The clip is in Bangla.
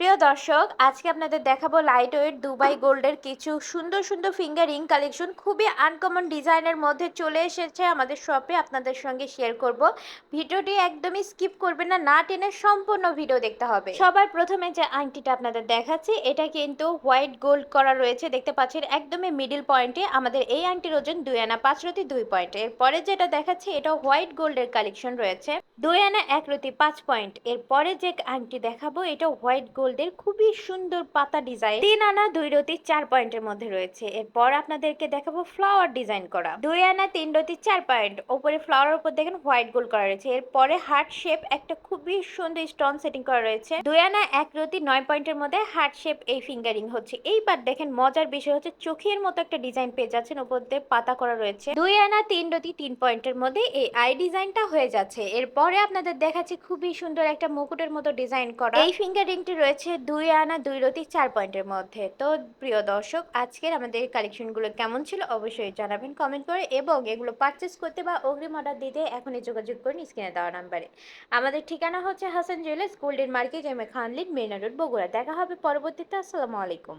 প্রিয় দর্শক, আজকে আপনাদের দেখাবো লাইট ওয়েট দুবাই গোল্ডের কিছু সুন্দর সুন্দর ফিঙ্গার কালেকশন খুবই আনকমন ডিজাইনের মধ্যে চলে এসেছে আমাদের শপে আপনাদের সঙ্গে শেয়ার করব। ভিডিওটি একদমই স্কিপ করবেন না না টেনে সম্পূর্ণ ভিডিও দেখতে হবে। সবার প্রথমে যে আংটিটা আপনাদের দেখাচ্ছি, এটা কিন্তু হোয়াইট গোল্ড করা রয়েছে। দেখতে পাচ্ছেন, একদমই মিডিল পয়েন্টে আমাদের এই আংটির ওজন দুই আনা, পাঁচ রতি দুই পয়েন্ট এরপরে যেটা দেখাচ্ছি, এটা হোয়াইট গোল্ডের কালেকশন রয়েছে। দুই আনা, এক রতি পাঁচ পয়েন্ট এরপরে যে আংটি দেখাবো, এটা হোয়াইট গোল্ডের খুবই সুন্দর পাতা ডিজাইন তিন আনা, দুই রতি, চার পয়েন্টের মধ্যে রয়েছে। এরপর আপনাদেরকে দেখাবো ফ্লাওয়ার ডিজাইন করা। দুই আনা, তিন রতি, চার পয়েন্ট ওপরে ফ্লাওয়ার উপর দেখেন হোয়াইট গোল্ড করা রয়েছে। এরপরে হার্ট শেপ একটা খুবই সুন্দর স্টোন সেটিং করা রয়েছে। দুই আনা, এক রতি, নয় পয়েন্টের মধ্যে হার্ট শেপ এই ফিঙ্গারিং হচ্ছে। এইবার দেখেন মজার বিষয় হচ্ছে চোখের মতো একটা ডিজাইন পেয়ে যাচ্ছেন উপর দিয়ে পাতা করা রয়েছে। দুই আনা, তিন রতি, তিন পয়েন্টের মধ্যে এই আই ডিজাইনটা হয়ে যাচ্ছে। এরপরে আপনাদের দেখাচ্ছি খুবই সুন্দর একটা মুকুটের মতো ডিজাইন করা। এই ফিঙ্গারিংটি রয়েছে দুই আনা, দুই রতি, চার পয়েন্টের মধ্যে। তো প্রিয় দর্শক, আজকের আমাদের কালেকশনগুলো কেমন ছিল অবশ্যই জানাবেন কমেন্ট করে এবং এগুলো পারচেস করতে বা অগ্রিম অর্ডার দিতে এখনই যোগাযোগ করুন স্ক্রিনে দেওয়া নাম্বারে। আমাদের ঠিকানা হচ্ছে Hasan jewellers golden market M A খানলিন Marina road Bogura. দেখা হবে পরবর্তীতে, আসসালামু আলাইকুম।